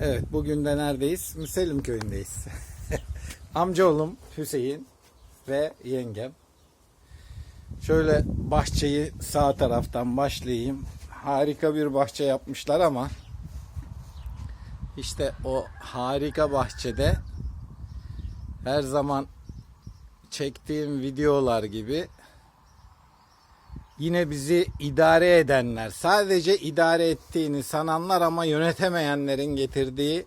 Evet bugün de neredeyiz? Müsellim köyündeyiz. Amcaoğlum Hüseyin ve yengem. Şöyle bahçeyi sağ taraftan başlayayım. Harika bir bahçe yapmışlar ama işte o harika bahçede her zaman çektiğim videolar gibi yine bizi idare edenler, sadece idare ettiğini sananlar ama yönetemeyenlerin getirdiği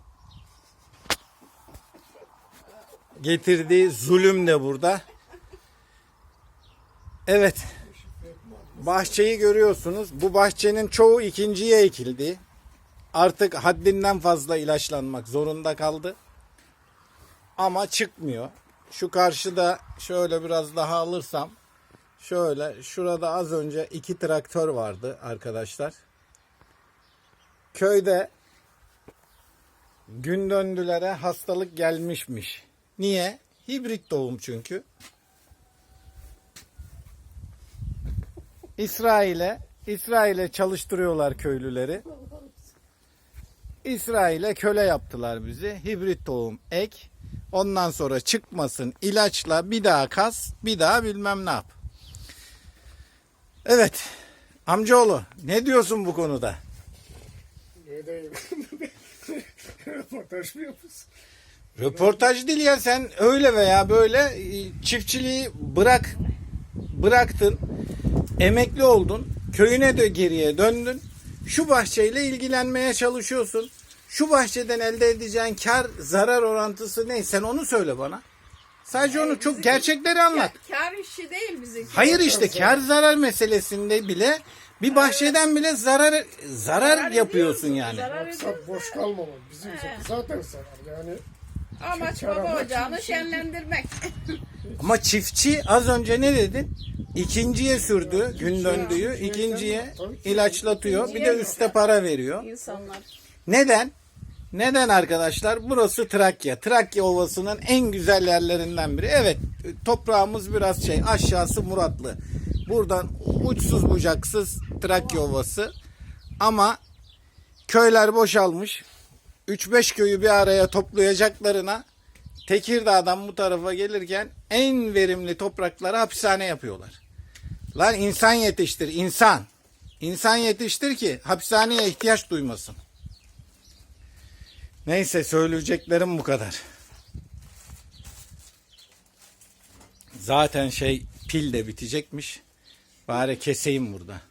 getirdiği zulüm de burada. Evet. Bahçeyi görüyorsunuz. Bu bahçenin çoğu ikinciye ekildi. Artık haddinden fazla ilaçlanmak zorunda kaldı. Ama çıkmıyor. Şu karşıda şöyle biraz daha alırsam Şöyle şurada az önce iki traktör vardı arkadaşlar. Köyde gün döndülere hastalık gelmişmiş. Niye? Hibrit doğum çünkü. İsrail'e İsrail'e çalıştırıyorlar köylüleri. İsrail'e köle yaptılar bizi. Hibrit tohum ek. Ondan sonra çıkmasın ilaçla bir daha kas, bir daha bilmem ne yap. Evet. Amcaoğlu ne diyorsun bu konuda? Ne diyeyim? Röportaj mı yapıyorsun? Röportaj değil ya sen öyle veya böyle e, çiftçiliği bırak bıraktın. Emekli oldun. Köyüne de geriye döndün. Şu bahçeyle ilgilenmeye çalışıyorsun. Şu bahçeden elde edeceğin kar zarar orantısı ne? Sen onu söyle bana. Sadece onu çok gerçekleri anlat. Kar işi değil bizimki. Hayır işte kar zarar meselesinde bile bir bahçeden bile zarar zarar Zarar yapıyorsun yani. zarar Maksat boş kalmamak. Bizim zaten zarar. Yani Amaç Kar baba ocağını için şenlendirmek. Ama çiftçi az önce ne dedin? İkinciye sürdü, gün döndüğü, ikinciye ilaçlatıyor, bir de üste para veriyor. İnsanlar. Neden? Neden arkadaşlar? Burası Trakya. Trakya Ovası'nın en güzel yerlerinden biri. Evet, toprağımız biraz şey, aşağısı Muratlı. Buradan uçsuz bucaksız Trakya Ovası. Ama köyler boşalmış. 3-5 köyü bir araya toplayacaklarına Tekirdağ'dan bu tarafa gelirken en verimli toprakları hapishane yapıyorlar. Lan insan yetiştir, insan. İnsan yetiştir ki hapishaneye ihtiyaç duymasın. Neyse söyleyeceklerim bu kadar. Zaten şey pil de bitecekmiş. Bari keseyim burada.